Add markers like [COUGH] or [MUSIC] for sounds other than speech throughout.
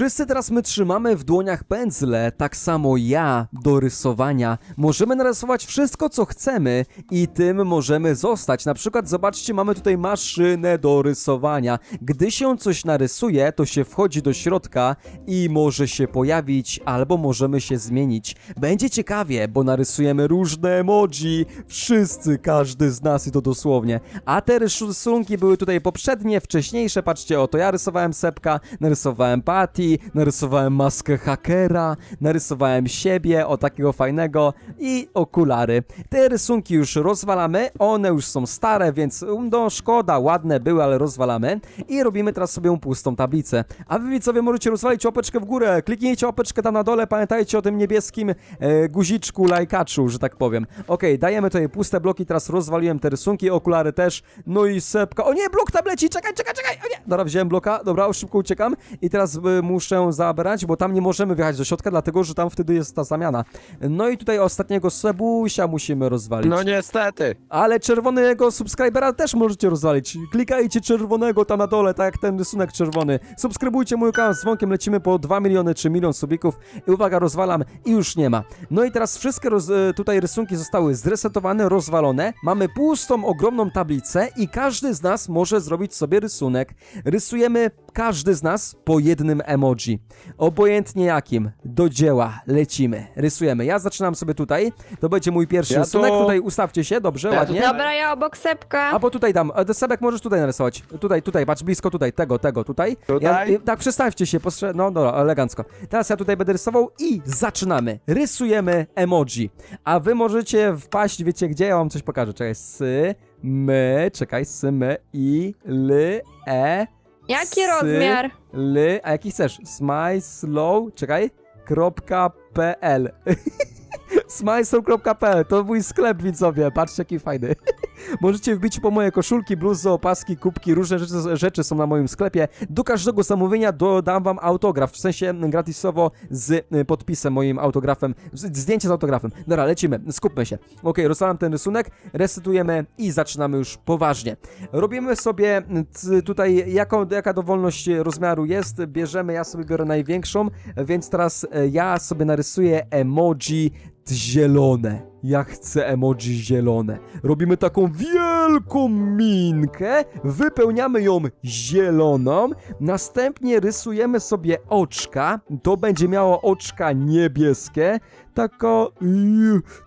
Wszyscy teraz my trzymamy w dłoniach pędzle, tak samo ja do rysowania. Możemy narysować wszystko, co chcemy i tym możemy zostać. Na przykład zobaczcie, mamy tutaj maszynę do rysowania. Gdy się coś narysuje, to się wchodzi do środka i może się pojawić, albo możemy się zmienić. Będzie ciekawie, bo narysujemy różne emoji. Wszyscy, każdy z nas i to dosłownie. A te rysunki były tutaj poprzednie, wcześniejsze. Patrzcie, oto ja rysowałem Sepka, narysowałem Patty, narysowałem maskę hakera, narysowałem siebie, o takiego fajnego i okulary. Te rysunki już rozwalamy, one już są stare, więc no szkoda, ładne były, ale rozwalamy i robimy teraz sobie pustą tablicę. A wy widzowie możecie rozwalić łapeczkę w górę, kliknijcie łapeczkę tam na dole, pamiętajcie o tym niebieskim e, guziczku, lajkaczu, że tak powiem. Okej, dajemy tutaj puste bloki, teraz rozwaliłem te rysunki, okulary też, no i sepka. O nie, blok tam leci, czekaj, czekaj, czekaj, o nie. Dobra, wziąłem bloka, dobra, szybko uciekam i teraz y, muszę zabrać, bo tam nie możemy wjechać do środka, dlatego, że tam wtedy jest ta zamiana. No i tutaj ostatniego Sebusia musimy rozwalić. No niestety. Ale czerwonego subskrybera też możecie rozwalić. Klikajcie czerwonego tam na dole, tak jak ten rysunek czerwony. Subskrybujcie mój kanał z dzwonkiem, lecimy po 2 miliony czy milion subików. I uwaga, rozwalam i już nie ma. No i teraz wszystkie e, tutaj rysunki zostały zresetowane, rozwalone. Mamy pustą, ogromną tablicę i każdy z nas może zrobić sobie rysunek. Rysujemy każdy z nas po jednym emoji. Obojętnie jakim. Do dzieła. Lecimy. Rysujemy. Ja zaczynam sobie tutaj. To będzie mój pierwszy Ja rysunek. tu- Tutaj ustawcie się, dobrze, Ja ładnie. Dobra, ja obok sepka. A bo tutaj dam, a Sebek możesz tutaj narysować. Tutaj, tutaj, patrz blisko tutaj, tego, tego, tutaj. Tutaj? Ja, tak, przestawcie się, postrze- no dobra, elegancko. Teraz ja tutaj będę rysował i zaczynamy. Rysujemy emoji. A wy możecie wpaść, wiecie gdzie? Ja wam coś pokażę. Czekaj, sy, my, czekaj, sy, my, i, ly, e, Jaki rozmiar? Ly, a jaki chcesz? Smile, slow, czekaj, kropka, pl. [LAUGHS] Smileslow.pl to mój sklep widzowie, patrzcie jaki fajny. [LAUGHS] Możecie wbić po moje koszulki, bluzy, opaski, kubki, różne rzeczy, rzeczy są na moim sklepie. Do każdego zamówienia dodam wam autograf, w sensie gratisowo z y, podpisem, moim autografem, zdjęcie z autografem. Dobra, lecimy, skupmy się. Ok, rozwalam ten rysunek, resetujemy i zaczynamy już poważnie. Robimy sobie c- tutaj, jaką, jaka dowolność rozmiaru jest, bierzemy, ja sobie biorę największą, więc teraz e, ja sobie narysuję emoji zielone. Ja chcę emoji zielone. Robimy taką wielką minkę, wypełniamy ją zieloną, następnie rysujemy sobie oczka. To będzie miało oczka niebieskie. Taka,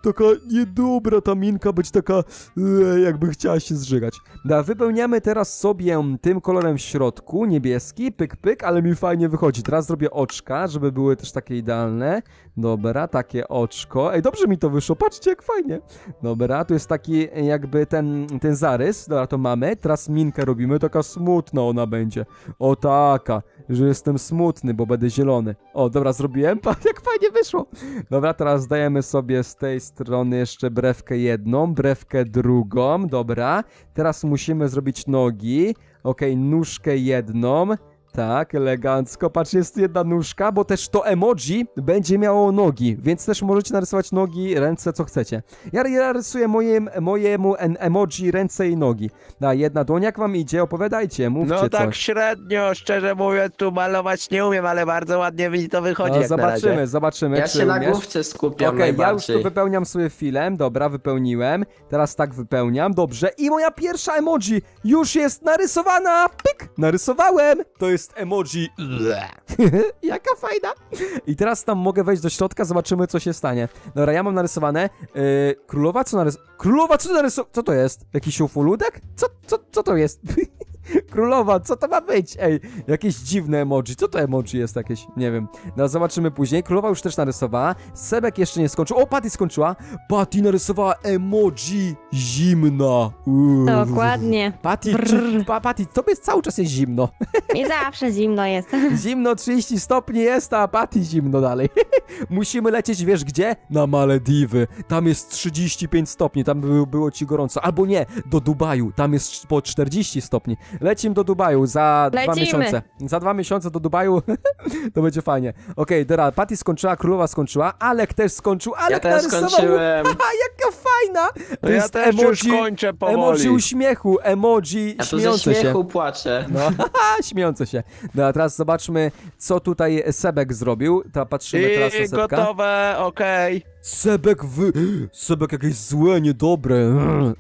taka niedobra ta minka, być taka, yy, jakby chciała się zżygać. Da, wypełniamy teraz sobie tym kolorem w środku, niebieski, pyk, pyk, ale mi fajnie wychodzi. Teraz zrobię oczka, żeby były też takie idealne. Dobra, takie oczko. Ej, dobrze mi to wyszło, patrzcie jak fajnie. Dobra, tu jest taki jakby ten, ten zarys. Dobra, to mamy. Teraz minkę robimy, taka smutna ona będzie. O taka, że jestem smutny, bo będę zielony. O, dobra, zrobiłem. [LAUGHS] Patrz jak fajnie wyszło. Dobra, teraz dajemy sobie z tej strony jeszcze brewkę jedną, brewkę drugą. Dobra, teraz musimy zrobić nogi. Okej, nóżkę jedną. Tak, elegancko. Patrz, jest jedna nóżka, bo też to emoji będzie miało nogi, więc też możecie narysować nogi, ręce, co chcecie. Ja, ja rysuję moim, mojemu en, emoji ręce i nogi. Na jedna dłoń, jak wam idzie? Opowiadajcie, mówcie No tak coś. średnio, szczerze mówiąc, tu malować nie umiem, ale bardzo ładnie mi to wychodzi No, jak na zobaczymy, razie. zobaczymy, Ja czy się na umiesz. główce skupiam Okej, ja już najbardziej. tu wypełniam sobie filem, dobra, wypełniłem. Teraz tak wypełniam, dobrze. I moja pierwsza emoji już jest narysowana. Pyk, narysowałem. To jest emoji. [LAUGHS] Jaka fajna. I teraz tam mogę wejść do środka, zobaczymy co się stanie. Dobra, ja mam narysowane. Yy, królowa, co narys... Królowa, co narysował? Co to jest? Jakiś ufoludek? Co, co, co to jest? [LAUGHS] [LAUGHS] Królowa, co to ma być? Ej, jakieś dziwne emoji. Co to emoji jest jakieś? Nie wiem. No, zobaczymy później. Królowa już też narysowała. Sebek jeszcze nie skończył. O, Patty skończyła. Patty narysowała emoji zimna. Uuu. Dokładnie. Patty, czy, pa, Patty, tobie cały czas jest zimno. I zawsze zimno jest. [LAUGHS] Zimno 30 stopni jest, a Patty zimno dalej. [LAUGHS] Musimy lecieć, wiesz gdzie? Na Malediwy. Tam jest 35 stopni, tam by, było ci gorąco. Albo nie, do Dubaju, tam jest po 40 stopni. Lecimy do Dubaju za dwa Lecimy. miesiące. Za dwa miesiące do Dubaju [LAUGHS] to będzie fajnie. Okej, dobra, Patty skończyła, Królowa skończyła, Alek też skończył, Alek Ja też narysował- skończyłem. [LAUGHS] Haha, jaka fajna! To ja jest też już emoji, kończę powoli. emoji uśmiechu, emoji Ja tu ze śmiejące się. śmiechu płaczę. No, [LAUGHS] haha, śmiejące się. No a teraz zobaczmy, co tutaj Sebek zrobił. To patrzymy teraz na I Sebka. gotowe, okej. Sebek wy... Sebek jakieś złe, niedobre.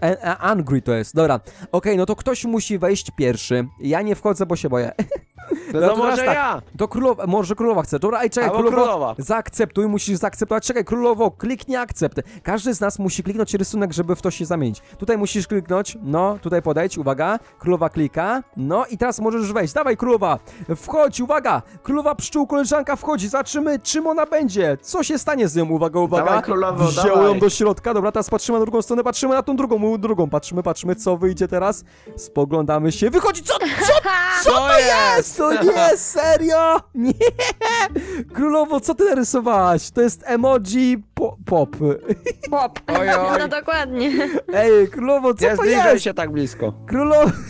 E, e, angry to jest. Dobra. Okej, no to ktoś musi wejść pierwszy. Ja nie wchodzę, bo się boję. [LAUGHS] No, No to teraz może tak. ja. To królowa, może królowa chce. Dobra, ej, czekaj, Albo królowo, królowa. zaakceptuj, musisz zaakceptować. Czekaj, królowo, kliknij akcept. Każdy z nas musi kliknąć rysunek, żeby w to się zamienić. Tutaj musisz kliknąć, no, tutaj podejdź, uwaga. Królowa klika, no i teraz możesz wejść. Dawaj, królowa, wchodź, uwaga. Królowa pszczół, koleżanka wchodzi, zobaczymy, czym ona będzie. Co się stanie z nią, uwaga, uwaga. Dawaj, królowo, Wzięło ją dawaj. do środka, dobra, teraz patrzymy na drugą stronę, patrzymy na tą drugą, drugą, patrzymy, patrzymy, co wyjdzie teraz. Spoglądamy się, wychodzi, co, co [LAUGHS] Co to jest? To nie, serio? Nie! Królowo, co ty narysowałaś? To jest emoji po pop. Pop. [LAUGHS] Oj, oj. [LAUGHS] No dokładnie. Ej, królowo, co Nie to zbliżaj jest? się tak blisko. Królowo... [LAUGHS]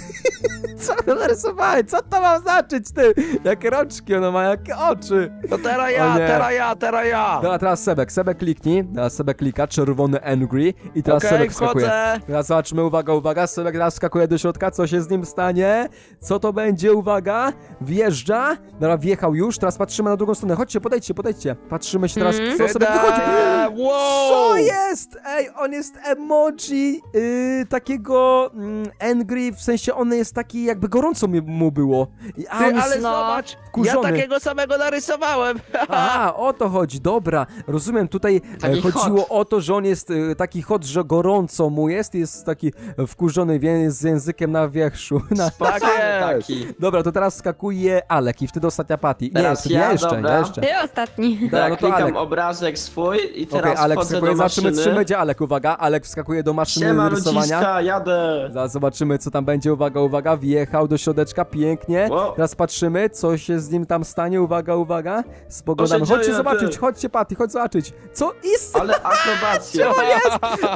Co ty narysowałeś? Co to ma znaczyć, ty? Jakie rączki ona ma, jakie oczy? To teraz O ja, nie. teraz ja, teraz ja. Dobra, teraz Sebek, Sebek kliknij. Teraz Sebek klika, czerwony angry. I teraz Okej, Sebek wskakuje. wchodzę. Teraz zobaczmy, uwaga, uwaga, Sebek teraz skakuje do środka, co się z nim stanie? Co to będzie, uwaga? Wjeżdża, dobra, wjechał już, teraz patrzymy na drugą stronę, chodźcie, podejdźcie, podejdźcie. Patrzymy się teraz, Mm. co Sebek wychodzi. Wow. Co jest? Ej, on jest emoji yy, takiego mm, angry, w sensie on jest taki, jakby gorąco mi- mu było. I- A Ty, on jest... ale no, zobacz, ja wkurzony. takiego samego narysowałem. [LAUGHS] A, o to chodzi, dobra, rozumiem, tutaj e, Taki chodziło hot. o to, że on jest e, taki hot, że gorąco mu jest, jest taki wkurzony, wie, z językiem na wierzchu. [LAUGHS] Na... Tak jest. taki. Dobra, to teraz skakuje Alek i wtedy ostatnia Patty. Nie, Teraz jeszcze, ja, jeszcze, dobra. jeszcze. Ty ostatni. Dobra, Ja no to klikam Alek. obrazek swój i Okej, teraz Alek wchodzę wskakuje, do zobaczymy, maszyny. czym będzie Alek, uwaga, Alek wskakuje do maszyny Siema rysowania. ludziska, jadę. Zaraz zobaczymy, co tam będzie. Uwaga, uwaga, wjechał do środeczka, pięknie. Wow. Teraz patrzymy, co się z nim tam stanie. Uwaga, uwaga. Się Chodźcie dzieje, zobaczyć, ty? chodźcie, Patty, chodź zobaczyć. Co jest? Ale [LAUGHS] akrobacja.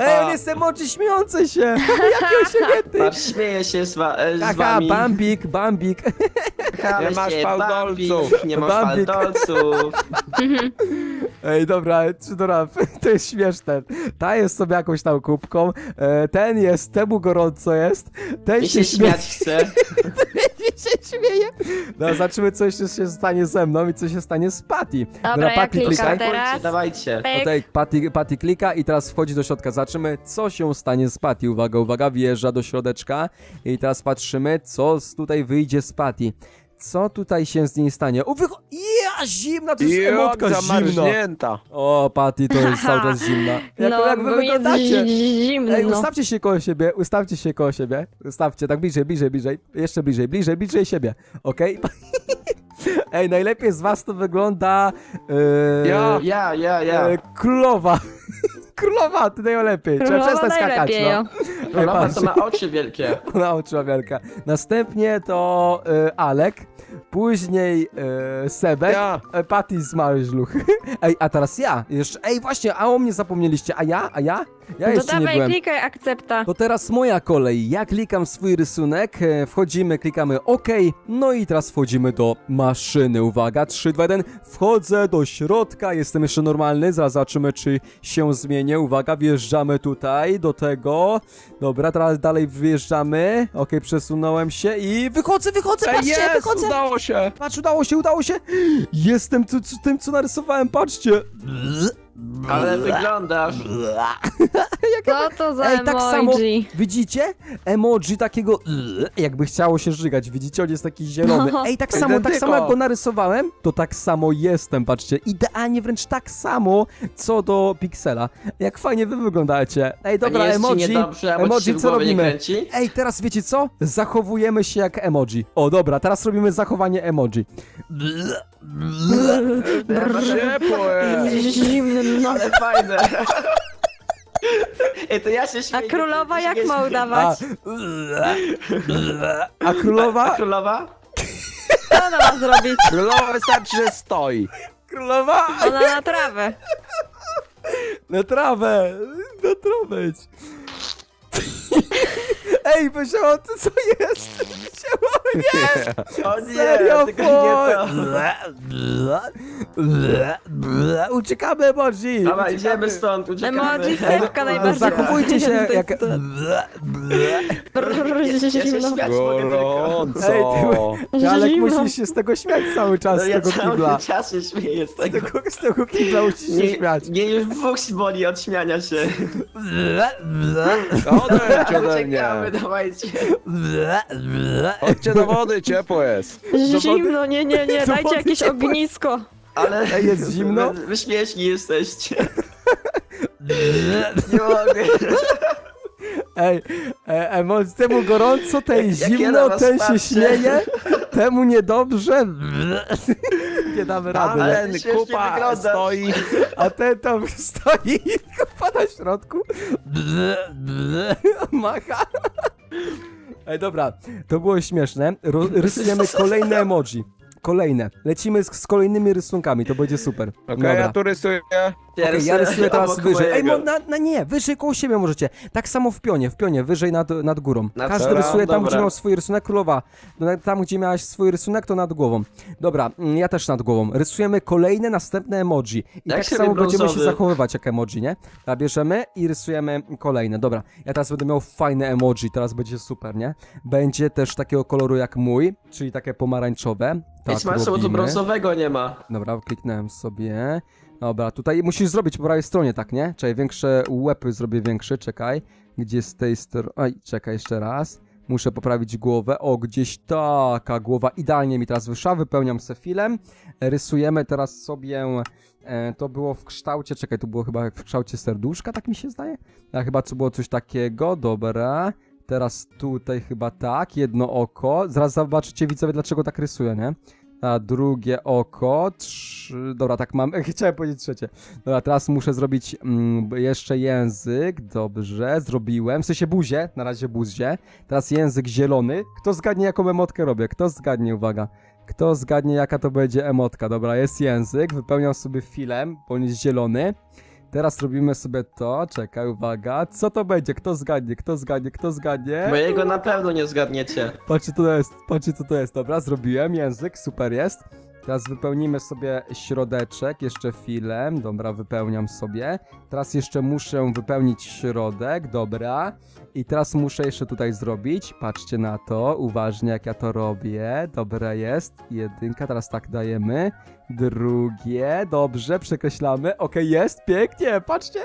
Ej, on jest emoji śmiący się. [LAUGHS] Jaki osiągnięty. Patrz, śmieję się z, wa e, z wami. Bambik, Bambik. Nie masz się, fałdolców. Nie masz Bambik. faldolców. [LAUGHS] Ej, dobra, czy dobra, [LAUGHS] to jest śmieszne. Ta jest sobie jakąś tam kubką, e, ten jest, temu gorąco jest, ten I się się śmieje, śmiać [LAUGHS] chce. się śmieje. No, zobaczymy, co jeszcze się stanie ze mną i co się stanie z Patty. Dobra, ja Patty, klikam klikaj. teraz. Dawajcie, dawajcie. Pyk. Tutaj Patty, Patty klika i teraz wchodzi do środka. Zobaczymy, co się stanie z Patty. Uwaga, uwaga, wjeżdża do środeczka i teraz patrzymy, co z tutaj wyjdzie z Patty. Co tutaj się z niej stanie? O, wycho... Ja, zimna, to jest emotka zimna. zamarznięta. O, Patty, to jest cały czas zimna. Jak, [LAUGHS] no, jak wy bo jest wyglądacie? zi- zimno. Ej, ustawcie się koło siebie, ustawcie się koło siebie. Ustawcie, tak bliżej, bliżej, bliżej. Jeszcze bliżej, bliżej, bliżej siebie. Okej? [LAUGHS] Ej, najlepiej z was to wygląda... Yy, Ja. Ja, ja, ja. E, królowa. Królowa, ty najlepiej. Trzeba Królowa przestać skakać, najlepiej, no. Królowa patrz, to ma oczy wielkie. [LAUGHS] na oczy wielka. Następnie to e, Alek, później e, Sebek, Ja. e, Patty z. [LAUGHS] Ej, a teraz ja. Jeszcze, ej, właśnie, a o mnie zapomnieliście. A ja? A ja? Ja No jeszcze nie dawaj, byłem. klikaj akcepta. To teraz moja kolej. Ja klikam swój rysunek, e, wchodzimy, klikamy OK, no i teraz wchodzimy do maszyny. Uwaga, 3, 2, 1, wchodzę do środka, jestem jeszcze normalny, zaraz zobaczymy, czy się zmienię. Uwaga, wjeżdżamy tutaj do tego. Dobra, teraz dalej wjeżdżamy. OK, przesunąłem się i wychodzę, wychodzę, Ej, patrzcie, jest, wychodzę. udało się. Patrz, udało się, udało się. Jestem ty, ty, tym, co narysowałem, patrzcie. Ale wyglądasz. [LAUGHS] Co to za Ej, tak samo, emoji? widzicie? Emoji takiego jakby chciało się żygać, widzicie? On jest taki zielony. No. Ej, tak samo, tak samo jak go narysowałem, to tak samo jestem, patrzcie. Idealnie wręcz tak samo, co do Pixela. Jak fajnie wy wyglądacie. Ej, dobra, emoji, ci niedobrze, bo ci się emoji, w co głowie nie robimy? kręci? Ej, teraz wiecie co? Zachowujemy się jak emoji. O, dobra, teraz robimy zachowanie emoji. Ciepło jest. No. Ale fajne. [LAUGHS] Ej, to ja się A śmieję. królowa jak ma. A, udawać? a królowa? A królowa? [LAUGHS] Co ona ma zrobić? Królowa wystarczy, że stoi. Królowa? Ona na trawę. Na trawę! Na trawę! idź. Ej, Wyzioło, ty co jest? Wyzioło, nie! O nie, Serio, tylko nie to. fuj! Uciekamy, emoji! Dobra, idziemy stąd, uciekamy. Emoji sewka najbardziej Zachowujcie się jak... Ja się śmiać mogę tylko. Gorąco. Ty, Alek, Zimno. musisz się z tego śmiać cały czas, No z ja tego cały kibla. czas się śmieję z Z tego. tego, z tego kibla musisz się Nie, śmiać. nie już brzuch boli od śmiania się. [LAUGHS] Odejdź ode mnie. Uciekamy, dawajcie. Chodźcie do wody, ciepło jest. Zimno, nie, nie, nie, [LAUGHS] Do dajcie wody jakieś ognisko. Ale Ej, jest zimno? Wy, wy śmieszni jesteście. [LAUGHS] Nie mogę. Ej, e, emoc, temu gorąco, tej Jak- jak ja zimno, was ten się patrzę. śmieje, temu niedobrze. [LAUGHS] Nie damy rady, Tam nie? ten Śmiesznie kupa wyglądasz. stoi. a ten tam stoi kupa na środku. Macha. Ej, dobra, to było śmieszne. Ro rysujemy [LAUGHS] kolejne emoji. Kolejne. Lecimy z, z kolejnymi rysunkami, to będzie super. Okej, Dobra. ja tu rysuję. Okej, ja rysuję teraz obok wyżej. Ej, mojego. mo, na, na nie, wyżej koło siebie możecie. Tak samo w pionie, w pionie, wyżej nad, nad górą. Nad Każdy górą, rysuje tam, dobra. gdzie miał swój rysunek królowa. No, Tam, gdzie miałaś swój rysunek, to nad głową. Dobra, mm, ja też nad głową. Rysujemy kolejne, następne emoji. I Jak tak się samo robi będziemy się brązowy? zachowywać jak emoji, nie? Dobra, bierzemy i rysujemy kolejne. Dobra, ja teraz będę miał fajne emoji, teraz będzie super, nie? Będzie też takiego koloru jak mój, czyli takie pomarańczowe. Tak, Idź masz, bo tu robimy. brązowego nie ma. Dobra, kliknąłem sobie. Dobra, tutaj musisz zrobić po prawej stronie, tak, nie? Czekaj, większe łepy zrobię większe, czekaj. Gdzie z tej strony... Oj, czekaj jeszcze raz. Muszę poprawić głowę. O, gdzieś taka głowa idealnie mi teraz wyszła. Wypełniam se filem. Rysujemy teraz sobie... E, to było w kształcie... Czekaj, to było chyba w kształcie serduszka, tak mi się zdaje? A chyba to było coś takiego, dobra. Teraz tutaj chyba tak, jedno oko. Zaraz zobaczycie widzowie, dlaczego tak rysuję, nie? A drugie oko, trzy, dobra, tak mam, [LAUGHS] chciałem powiedzieć trzecie. Dobra, teraz muszę zrobić mm, jeszcze język, dobrze, zrobiłem, w sensie buzię, na razie buzię. Teraz język zielony. Kto zgadnie, jaką emotkę robię? Kto zgadnie, uwaga. Kto zgadnie, jaka to będzie emotka? Dobra, jest język, wypełniam sobie filem, bo on jest zielony. Teraz robimy sobie to, czekaj, uwaga, co to będzie? Kto zgadnie, kto zgadnie, kto zgadnie? Mojego na pewno nie zgadniecie. Patrzcie, co to jest, patrzcie, co to jest. Dobra, zrobiłem język, super jest. Teraz wypełnimy sobie środeczek jeszcze filem. Dobra, wypełniam sobie. Teraz jeszcze muszę wypełnić środek, dobra. I teraz muszę jeszcze tutaj zrobić. Patrzcie na to, uważnie jak ja to robię. Dobra jest. Jedynka, teraz tak dajemy. Drugie, dobrze, przekreślamy. Okej, jest, pięknie, patrzcie.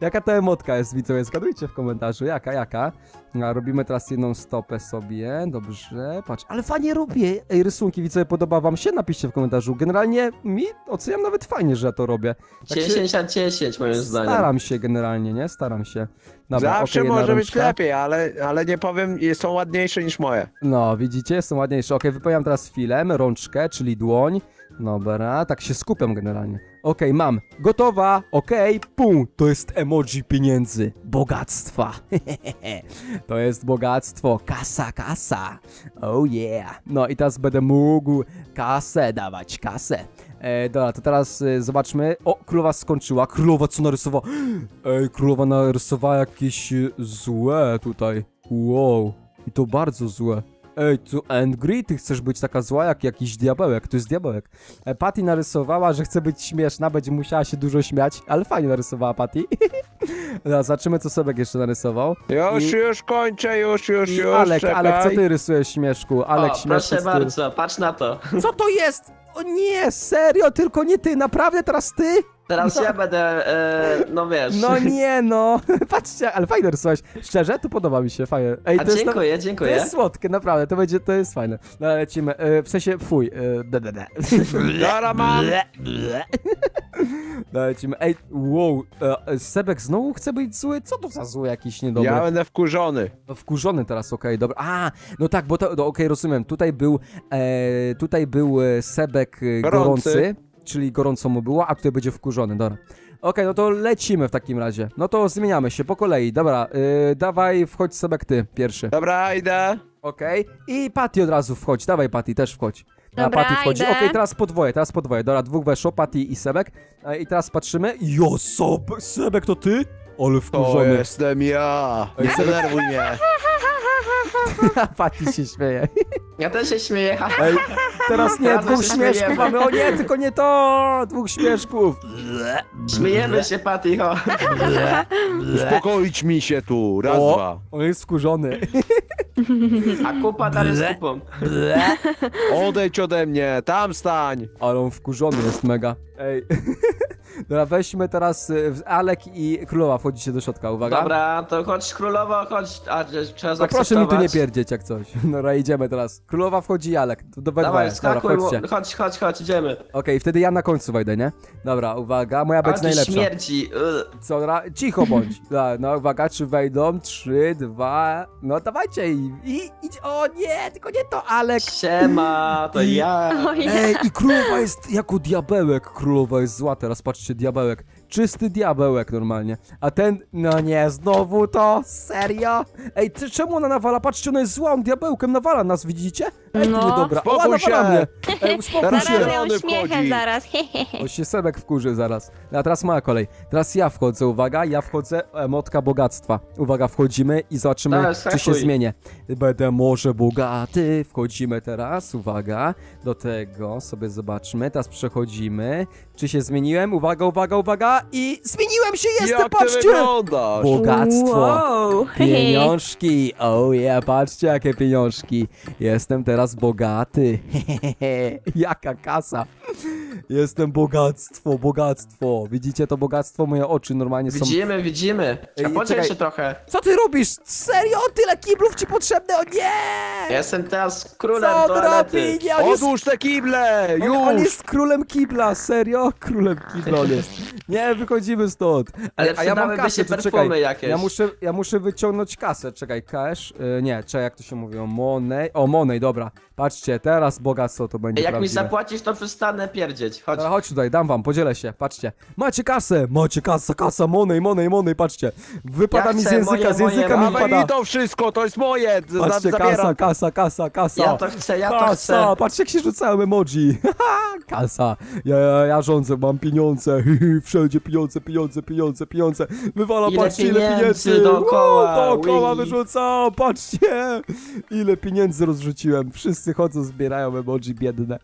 Jaka ta emotka jest, widzowie, zgadujcie w komentarzu, jaka, jaka. A, robimy teraz jedną stopę sobie, dobrze, patrz, ale fajnie robię, ej, rysunki, widzowie, podoba wam się? Napiszcie w komentarzu, generalnie mi oceniam nawet fajnie, że ja to robię. Tak się 10 na 10 moim zdaniem. Staram się generalnie, nie? Staram się. Dobra, Zawsze okej, jedna może być rączka. lepiej, ale, ale nie powiem, są ładniejsze niż moje. No, widzicie, są ładniejsze. Okej, wypełniam teraz filem, rączkę, czyli dłoń. Dobra, tak się skupiam generalnie. Okej, mam. Gotowa. Okej, pum. To jest emoji pieniędzy. Bogactwa. [LAUGHS] to jest bogactwo. Kasa, kasa. Oh yeah. No i teraz będę mógł kasę dawać, kasę. E, dobra, to teraz e, zobaczmy. O, królowa skończyła. Królowa co narysowała? [GASPS] Ej, królowa narysowała jakieś e, złe tutaj. Wow. I to bardzo złe. Ej, tu Angry, ty chcesz być taka zła jak jakiś diabełek, to jest diabełek. E, Patty narysowała, że chce być śmieszna, będzie musiała się dużo śmiać, ale fajnie narysowała Patty. [LAUGHS] Dobra, zobaczymy co Sebek jeszcze narysował. Już, I- już kończę, już, już, I już, Alek, czekaj. Alek, co ty rysujesz śmieszku? Alek, o, śmieszny proszę styl. bardzo, patrz na to. Co to jest? O nie, serio, tylko nie ty, naprawdę teraz ty? Teraz ja będę, e, no wiesz. No nie no, [LAUGHS] patrzcie, ale fajnie rysowałeś. Szczerze, to podoba mi się, fajnie. Ej, A to jest, dziękuję, To dziękuję. jest słodkie, naprawdę, to będzie, to jest fajne. No lecimy, e, w sensie, fuj, e, de, de, de. [LAUGHS] Dobra, mam. No lecimy, ej, wow, e, Sebek znowu chce być zły? Co to za zły jakiś niedobry? Ja będę wkurzony. No, Wkurzony teraz, okej, dobra. A, no tak, bo to, no, okej, rozumiem. Tutaj był, e, tutaj był e, Sebek e, gorący. Gorący. Czyli gorąco mu było, a tutaj będzie wkurzony, dobra. Okej, no to lecimy w takim razie. No to zmieniamy się po kolei, dobra. E, dawaj, wchodź Sebek ty, pierwszy. Dobra, idę. Okej. I Patty od razu wchodź, dawaj Patty, też wchodź. A Dobra, Patty wchodzi. idę. Okej, teraz podwoje, teraz podwoje. Dobra, dwóch weszło, Patty i Sebek. E, I teraz patrzymy. Jo, Sob Sebek to ty? Ale To wkurzony. jestem ja. Nie Sebek- denerwuj mnie. [LAUGHS] [LAUGHS] Pati się śmieje. Ja też się śmieję, ha. [LAUGHS] Ej, teraz nie, dwóch się śmieszków śmiejemy. mamy. O nie, tylko nie to! Dwóch śmieszków. Śmiejemy się, Patty, ho. Uspokoić mi się tu, raz, O, dwa. on jest wkurzony. A kupa dalej z kupą. Odejdź ode mnie, tam stań. Ale on wkurzony jest mega. Ej. [LAUGHS] Dobra, weźmy teraz y, Alek i Królowa, wchodzicie do środka, uwaga. Dobra, to chodź królowo, chodź. A, że trzeba No proszę mi tu nie zaakceptować. pierdzieć jak coś. [LAUGHS] Dobra, idziemy teraz. Królowa wchodzi i Alek. To do we Dawaj, dwoje. Dobra, skakuj, chodź, chodź, chodź, idziemy. Okej, wtedy ja na końcu wejdę, nie? Dobra, uwaga, moja A będzie ty najlepsza. śmierci. y. Co, ra... cicho bądź. Da, [LAUGHS] no uwaga, czy wejdą? Trzy, dwa... No dawajcie i... i idź... O nie, tylko nie to, Alek! Siema, to I- ja. Oj, Ej, i królowa jest jako diabełek. Królowa jest zła, teraz patrzcie, diabełek. Czysty diabełek normalnie. A ten, no nie, znowu to? Serio? Ej, ty, czemu ona nawala? Patrzcie, ona jest zła, on diabełkiem nawala nas, widzicie? Ej, No. niedobra. O, Spokój nawala się. mnie. [LAUGHS] Ej, uspokój Teraz się. zaraz ją śmiechem zaraz. O się Sebek wkurzy zaraz. No, A teraz moja kolej. Teraz ja wchodzę, uwaga, ja wchodzę, emotka bogactwa. Uwaga, wchodzimy i zobaczymy, Tak, czy się zmienię. Będę może bogaty. Wchodzimy teraz, uwaga. Do tego sobie zobaczmy. Teraz przechodzimy. Czy się zmieniłem? Uwaga, uwaga, uwaga. I zmieniłem się, jestem, Jak ty patrzcie! wyglądasz? Bogactwo. Wow. Pieniążki, oh yeah, patrzcie jakie pieniążki. Jestem teraz bogaty. [LAUGHS] Jaka kasa. Jestem bogactwo, bogactwo. Widzicie to bogactwo? Moje oczy normalnie są... Widzimy, widzimy. Ej, A poczekaj czekaj. się trochę. Co ty robisz? Serio? Tyle kiblów ci potrzebne? O nie! Jestem teraz królem Co on toalety. robi? Nie, on jest, Odłóż te kible, on, on już. jest królem kibla, serio? Królem kibla on jest. Nie, wychodzimy stąd. Ale a ja mam przydałyby kasę, się to perfumy czekaj. jakieś. Ja muszę, ja muszę wyciągnąć kasę, czekaj, cash, y, nie, czekaj, jak to się mówi, o money, o money, dobra, patrzcie, teraz bogactwo to będzie Ej, Jak mi prawdziwe. zapłacisz, to przestanę pierdzieć. Chodź. Ale chodź tutaj, dam wam, podzielę się, patrzcie. Macie kasę, macie kasę, kasa, money, money, money, patrzcie. Wypada Ja mi z chcę, języka, moje, z języka moje, mi Dawaj wypada. mi to wszystko, to jest moje. Za- Patrzcie, kasa, Zabieram. kasa, kasa, kasa. Ja to chcę, ja to Kasa, chcę. patrzcie jak się rzucają emoji. [LAUGHS] Kasa, ja, ja, ja rządzę, mam pieniądze, [LAUGHS] wszędzie pieniądze, pieniądze, pieniądze, pieniądze. Wywala, Ile patrzcie ile pieniędzy pieniędzy. dookoła, Wow, dookoła ui. wyrzucam, patrzcie. Ile pieniędzy rozrzuciłem. Wszyscy chodzą, zbierają emoji biedne.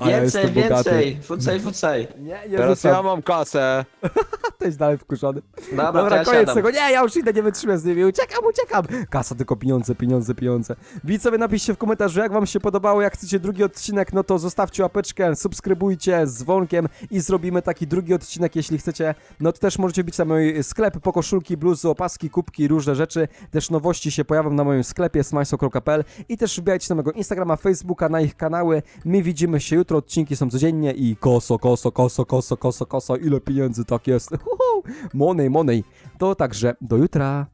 A ja Więcej, jestem bogaty. więcej. Fucaj, fucaj. Nie, nie Teraz rzucam. ja mam kasę. Jesteś dalej wkurzony. Dobra, to Dobra, ja koniec siadam. tego. Nie, ja już idę, nie wytrzymam z nimi. Uciekam, uciekam. Kasa, tylko pieniądze, pieniądze, pieniądze. Widzowie, napiszcie w komentarzu, jak wam się podobało. Jak chcecie drugi odcinek, no to zostawcie łapeczkę, subskrybujcie z dzwonkiem i zrobimy taki drugi odcinek, jeśli chcecie. No to też możecie być na mój sklep po koszulki, bluzy, opaski, kubki, różne rzeczy. Też nowości się pojawią na moim sklepie smajso.pl i też wbijajcie na mojego Instagrama, Facebooka, na ich kanały. My widzimy się jutro, odcinki są codziennie i koso, koso, koso, koso, koso, koso, ile pieniędzy tak jest. Uhu. Money, money. To także do jutra.